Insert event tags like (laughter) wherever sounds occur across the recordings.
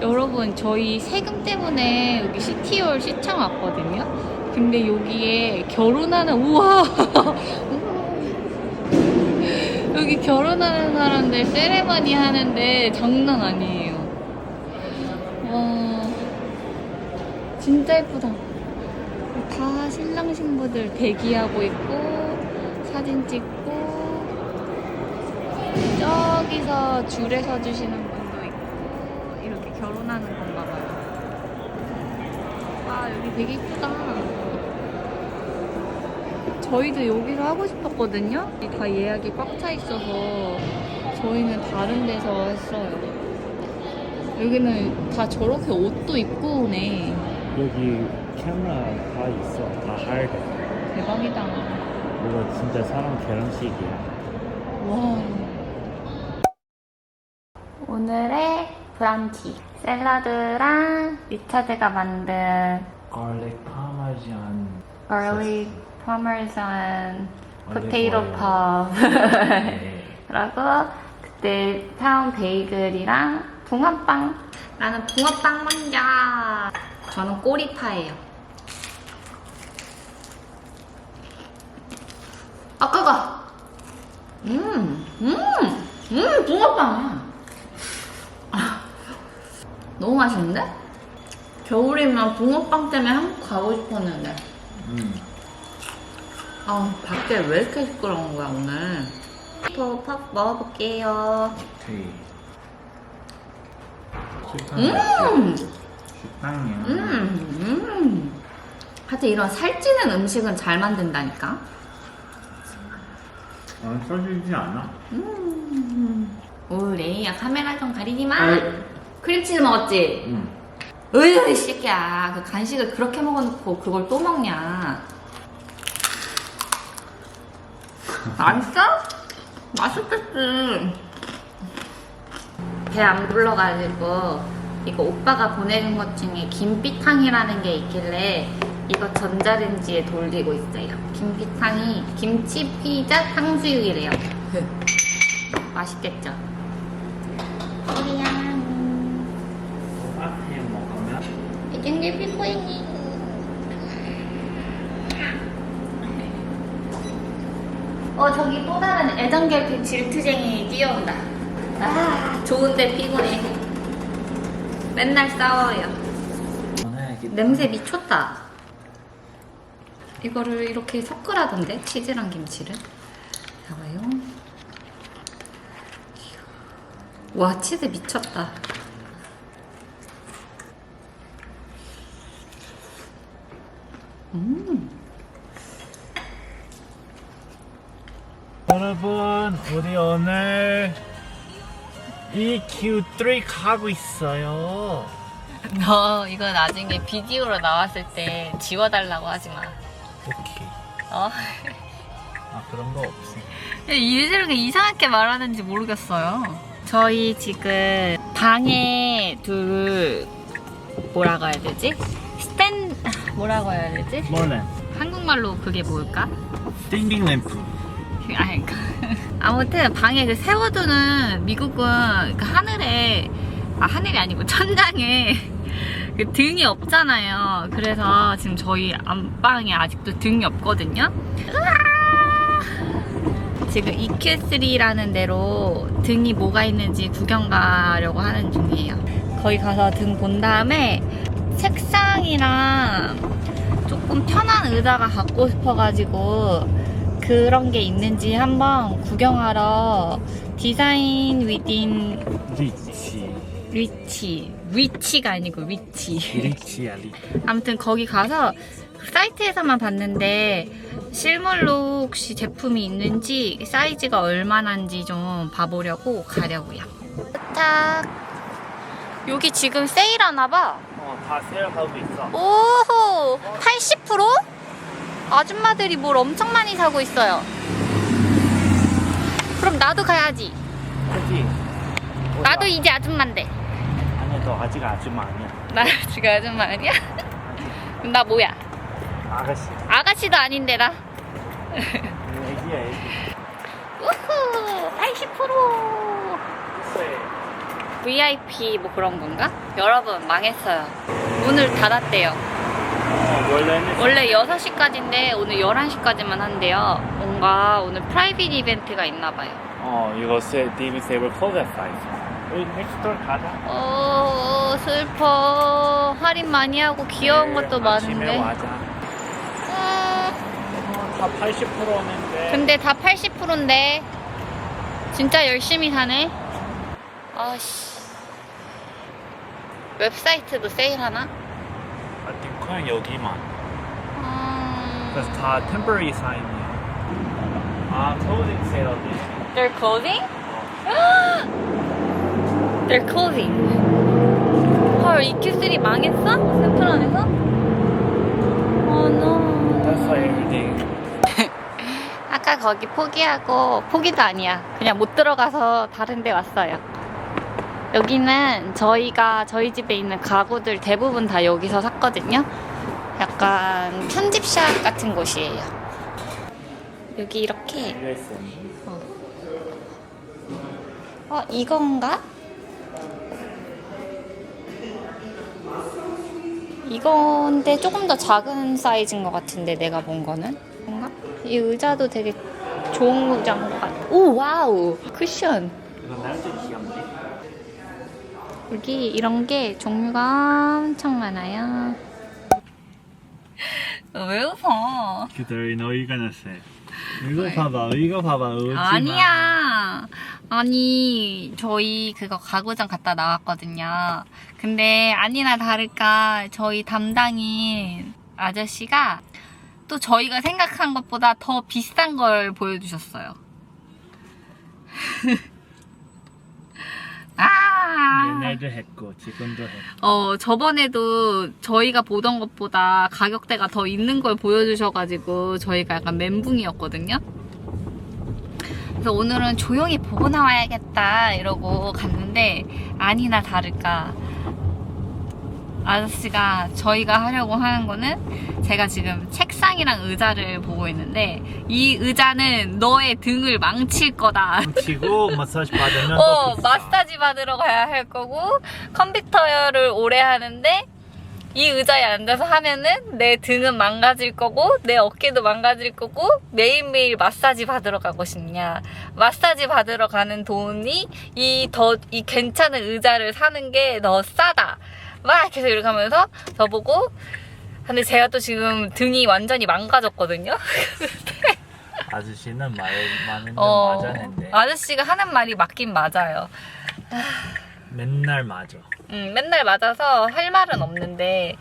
여러분 저희 세금 때문에 여기 시티홀 시청 왔거든요. 근데 여기에 결혼하는 우와 (laughs) 여기 결혼하는 사람들 세레머니 하는데 장난 아니에요. 와 진짜 예쁘다. 다 신랑 신부들 대기하고 있고 사진 찍고 저기서 줄에 서 주시는 분도 있고 이렇게 결혼하는 건가 봐요. 와 여기 되게 이쁘다. 저희도 여기서 하고 싶었거든요. 다 예약이 꽉 차 있어서 저희는 다른 데서 했어요. 여기는 다 저렇게 옷도 입고 오네. 여기 카메라 다 있어. 다 하얗게. 대박이다. 이거 진짜 사람 결혼식이야. 와. 오늘의 브런치. 샐러드랑 리차드가 만든 garlic parmesan. garlic parmesan potato 올리브 puff. 네. (laughs) 라고 그때 사온 베이글이랑 붕어빵. 나는 붕어빵 먼저. 저는 꼬리파예요. 아 뜨거. 음, 음, 음, 붕어빵이야. 아, 너무 맛있는데? 겨울이면 붕어빵 때문에 한국 가고 싶었는데. 음. 아, 밖에 왜 이렇게 시끄러운 거야, 오늘? pop업 먹어볼게요. 오케이. 음! 식당이야. 음, 음. 하여튼 이런 살찌는 음식은 잘 만든다니까. 아, 써지지 않아? 음. 오, 레이야, 카메라 좀 가리지 마. 아이. 크림치즈 먹었지? 응. 으이, 새끼야. 그 간식을 그렇게 먹어놓고 그걸 또 먹냐. 맛있어? 맛있겠지. 배 안 불러가지고 이거 오빠가 보내준 것 중에 김피탕이라는 게 있길래 이거 전자레인지에 돌리고 있어요. 김피탕이 김치 피자 탕수육이래요. 맛있겠죠? 애정결 피코이니. 어 저기 또 다른 애정결핍 질투쟁이 뛰어온다. 아 좋은데 피곤해. 맨날 싸워요. 냄새 미쳤다. 이거를 이렇게 섞으라던데 치즈랑 김치를. 봐봐요. 와 치즈 미쳤다. 음. 여러분, 우리 오늘 EQ3 가고 있어요. 너 이거 나중에 비디오로 나왔을 때 지워달라고 하지 마. 오케이. 어? (laughs) 아, 그런 거 없어. 왜 저렇게 이상하게 말하는지 모르겠어요. 저희 지금 방에 둘 뭐라고 해야 되지? 뭐라고 해야 되지? 뭐는? 한국말로 그게 뭘까? 띵빙 램프. 아니, 그- (laughs) 아무튼 방에 그 세워두는 미국은 그 하늘에 아 하늘이 아니고 천장에 (laughs) 그 등이 없잖아요. 그래서 지금 저희 안방에 아직도 등이 없거든요. 으아! 지금 EQ3라는 데로 등이 뭐가 있는지 구경 가려고 하는 중이에요. 거기 가서 등 본 다음에 책상이랑 조금 편한 의자가 갖고 싶어가지고 그런 게 있는지 한번 구경하러 디자인 위딘 리치. 리치. 위치가 아니고 위치. 리치야, 리치. 아무튼 거기 가서 사이트에서만 봤는데 실물로 혹시 제품이 있는지 사이즈가 얼마나인지 좀 봐보려고 가려고요. 딱 여기 지금 세일하나 봐 어, 다 세일하고 있어. 오호 80%? 아줌마들이 뭘 엄청 많이 사고 있어요 그럼 나도 가야지 그지? 나도 이제 아줌마인데 아니야, 너 아직 아줌마 아니야. 나 지금 아줌마 아니야? 그럼 나 뭐야? 아가씨. 아가씨도 아닌데 나 애기야, 애기. 우후 80% 글쎄. VIP 뭐 그런 건가? 여러분 망했어요. 문을 닫았대요. 어, 원래는 원래 6시까지인데 오늘 11시까지만 한대요. 뭔가 오늘 프라이빗 이벤트가 있나 봐요. 어 이거 세 데이비 세이버 클로즈 사이즈. 우리 넥스트 가자. 어, 슬퍼. 할인 많이 하고 귀여운 것도 네, 아침에 많은데. 와자. 음, 어, 다 80%였는데. 근데 다 80%인데 진짜 열심히 사네. 아씨. 웹사이트도 세일하나? Think 그냥 여기만. 음... 그래서 다 temporary sign이야. 아, clothing sale 어디? They're closing? They're closing. 헐, EQ3 망했어? 샘플 안에서? Oh no. That's why everything. 아까 거기 포기하고 포기도 아니야. 그냥 못 들어가서 다른 데 왔어요. 여기는 저희가 저희 집에 있는 가구들 대부분 다 여기서 샀거든요. 약간 편집샵 같은 곳이에요. 여기 이렇게 USM. 어 이건가? 이건데 조금 더 작은 사이즈인 것 같은데 내가 본 거는 뭔가? 이 의자도 되게 좋은 의자인 것 같아. 오 와우 쿠션. 이건 날짜 귀엽네. 여기 이런 게 종류가 엄청 많아요. 왜 웃어? 기다린 어이가 났어. 이거 봐봐, 이거 봐봐, 마. 아니야. 아니, 저희 그거 가구장 갔다 나왔거든요. 근데 아니나 다를까 저희 담당인 아저씨가 또 저희가 생각한 것보다 더 비싼 걸 보여주셨어요. (laughs) 아! 얘네도 했고, 지금도 했고. 어, 저번에도 저희가 보던 것보다 가격대가 더 있는 걸 보여주셔가지고 저희가 약간 멘붕이었거든요. 그래서 오늘은 조용히 보고 나와야겠다 이러고 갔는데 아니나 다를까 아저씨가 저희가 하려고 하는 거는 제가 지금 책상이랑 의자를 보고 있는데 이 의자는 너의 등을 망칠 거다. 치고 마사지 받으면 (laughs) 어, 더. 마사지 받으러 가야 할 거고, 컴퓨터를 오래 하는데, 이 의자에 앉아서 하면은 내 등은 망가질 거고, 내 어깨도 망가질 거고, 매일매일 마사지 받으러 가고 싶냐. 마사지 받으러 가는 돈이 이 더, 이 괜찮은 의자를 사는 게 더 싸다. 막 계속 이렇게 하면서 저보고, 근데 제가 또 지금 등이 완전히 망가졌거든요? (laughs) 아저씨는 말 많은 건 어, 맞았는데 아저씨가 하는 말이 맞긴 맞아요. 맨날 맞아. 음, 맨날 맞아서 할 말은 없는데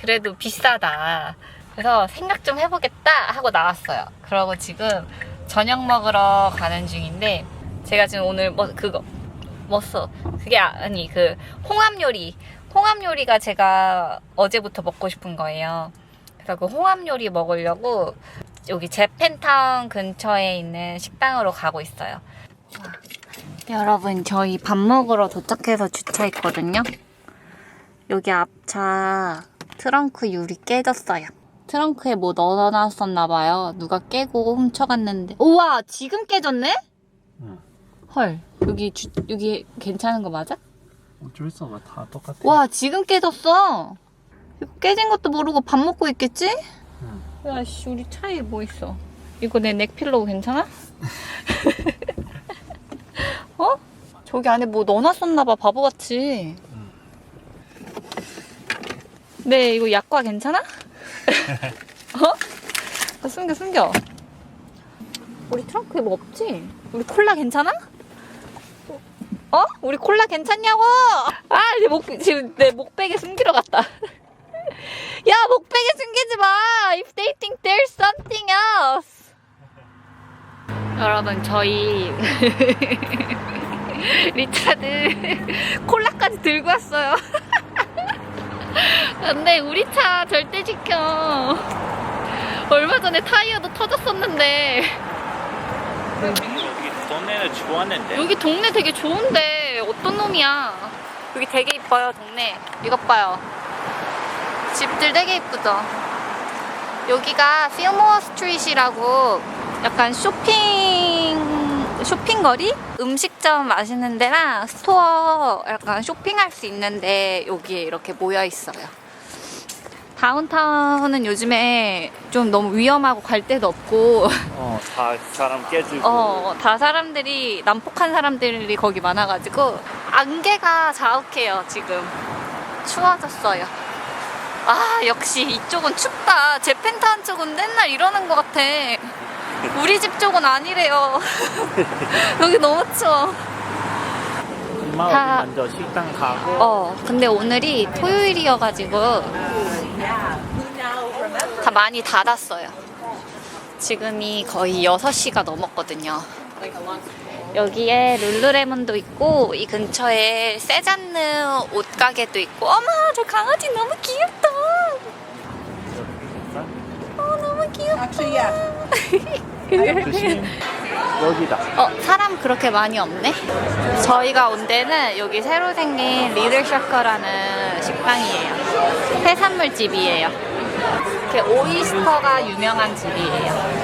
그래도 비싸다. 그래서 생각 좀 해보겠다 하고 나왔어요. 그러고 지금 저녁 먹으러 가는 중인데 제가 지금 오늘 뭐 그거 뭐써 그게 아- 아니 그 홍합 요리 홍합 요리가 제가 어제부터 먹고 싶은 거예요. 그래서 그 홍합 요리 먹으려고 여기 재팬타운 근처에 있는 식당으로 가고 있어요. 여러분 저희 밥 먹으러 도착해서 주차했거든요. 여기 앞차 트렁크 유리 깨졌어요. 트렁크에 뭐 넣어놨었나 봐요. 누가 깨고 훔쳐갔는데. 우와 지금 깨졌네? 응. 헐 여기 주, 여기 괜찮은 거 맞아? 어쩔 수 없어, 다 똑같아. 와 지금 깨졌어. 이거 깨진 것도 모르고 밥 먹고 있겠지? 응. 야씨 우리 차에 뭐 있어? 이거 내 넥필로우 괜찮아? (laughs) 어? 저기 안에 뭐 넣어놨었나 봐 바보같이. 응. 네 이거 약과 괜찮아? (laughs) 어? 아, 숨겨 숨겨. 우리 트렁크에 뭐 없지? 우리 콜라 괜찮아? 어? 우리 콜라 괜찮냐고? 아, 내 목, 지금 내 목베개 숨기러 갔다. (laughs) 야, 목베개 숨기지 마! If they think there's something else! 여러분, 저희, (laughs) 리차드 콜라까지 들고 왔어요. (laughs) 근데 우리 차 절대 지켜. 얼마 전에 타이어도 터졌었는데. 동네는 좋았는데. 여기 동네 되게 좋은데 어떤 놈이야? 여기 되게 이뻐요 동네. 이것 봐요. 집들 되게 이쁘죠? 여기가 필모어 스트릿이라고 약간 쇼핑 쇼핑거리? 음식점 맛있는 데랑 스토어 약간 쇼핑할 수 있는데 여기에 이렇게 모여 있어요. 다운타운은 요즘에 좀 너무 위험하고 갈 데도 없고. 어, 다 사람 깨지고. 어, 다 사람들이 난폭한 사람들이 거기 많아가지고 안개가 자욱해요 지금. 추워졌어요. 아 역시 이쪽은 춥다. 제 펜타운 쪽은 맨날 이러는 것 같아. 우리 집 쪽은 아니래요. (laughs) 여기 너무 추워. 엄마 다- 먼저 식당 가고. 어 근데 오늘이 토요일이어가지고 다 많이 닫았어요. 지금이 거의 6시가 넘었거든요. 여기에 룰루레몬도 있고 이 근처에 세잔느 옷가게도 있고 어머 저 강아지 너무 귀엽다. 어 너무 귀엽다. (laughs) 조심. 여기다. 어 사람 그렇게 많이 없네? 저희가 온 데는 여기 새로 생긴 리들셔커라는 식당이에요. 해산물 집이에요 이렇게 오이스터가 유명한 집이에요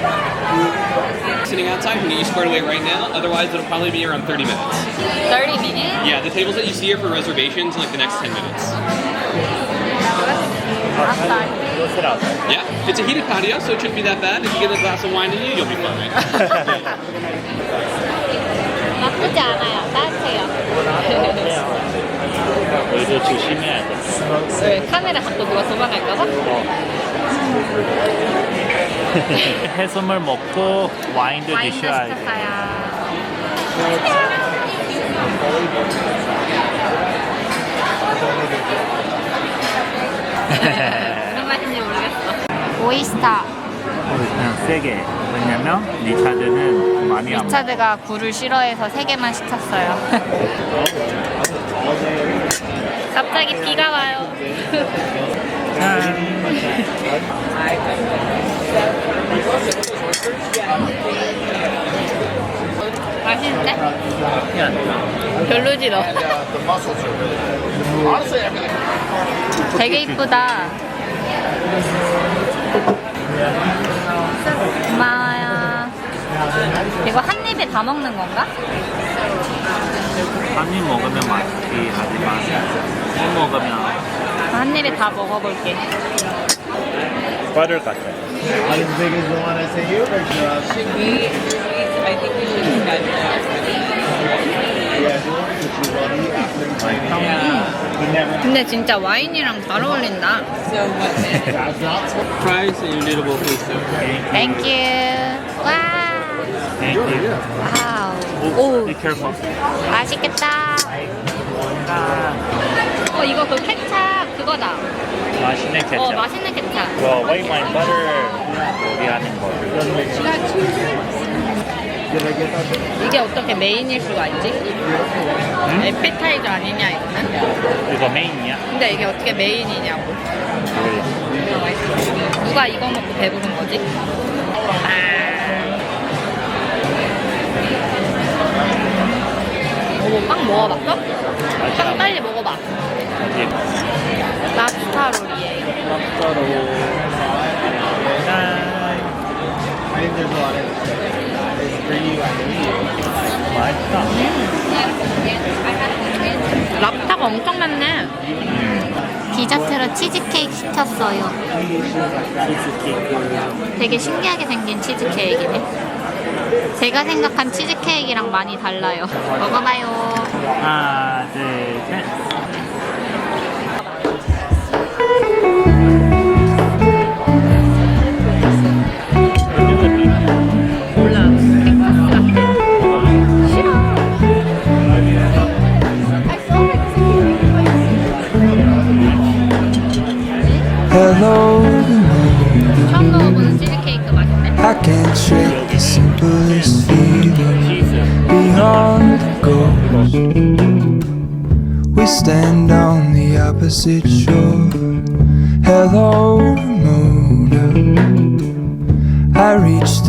sitting outside. We can get you squared away right now. Otherwise, it'll probably be around 30 minutes. 30 minutes? Yeah, the tables that you see are for reservations in like the next 10 minutes. 아싸 이것이라. Yeah, it's a heated patio, so it shouldn't be that bad. If you get a glass of wine in you, you'll be fine. (laughs) (laughs) 나쁘지 않아요 따뜻해요 너희도 조심해야 돼. 왜 카메라 갖고 누가 도망갈까봐? 해산물 먹고 와인도 와인도 드셔야 돼. 무슨 맛인지 모르겠어 오이스터 그냥 세게. 왜냐면 리차드는 많이 안 먹어. 리차드가 굴을 싫어해서 3개만 시켰어요 (laughs) (laughs) 갑자기 비가 와요 맛있는데? 별로지 너 되게 이쁘다 고마워요 이거 한 입에 다 먹는 건가? 한입 먹으면 맛있지. 하지만 못 먹으면 한 입에 다 먹어볼게 버터 같아. Not as big as the one I sent you, or you Yeah, the one that you want to eat after you find it. You never 근데 진짜 와인이랑 잘 어울린다 That's not so Fries and your noodle please. 땡큐 와 Thank you. 와우 오, 오 be careful. 맛있겠다 어 이거 그 케찹 그거다 맛있는 케첩. 어 맛있는 케찹 그 white wine butter 요리하는 거. 이게 어떻게 메인일 수가 있지? 에피타이저 아니냐 이거는? 이거 메인이야? 근데 이게 어떻게 메인이냐고 누가 이거 먹고 배부른 거지? 어 머빵 먹어봤어? 빵 빨리 먹어봐 어디? 랍스타 롤이에요 랍스터로. 짠. I think there's a lot of it's pretty 맛있다. 랍스타가 엄청 많네 디저트로 치즈케이크 시켰어요. 되게 신기하게 생긴 치즈케이크네 제가 생각한 치즈케이크랑 많이 달라요 먹어봐요 하나, 둘, 셋. Opposite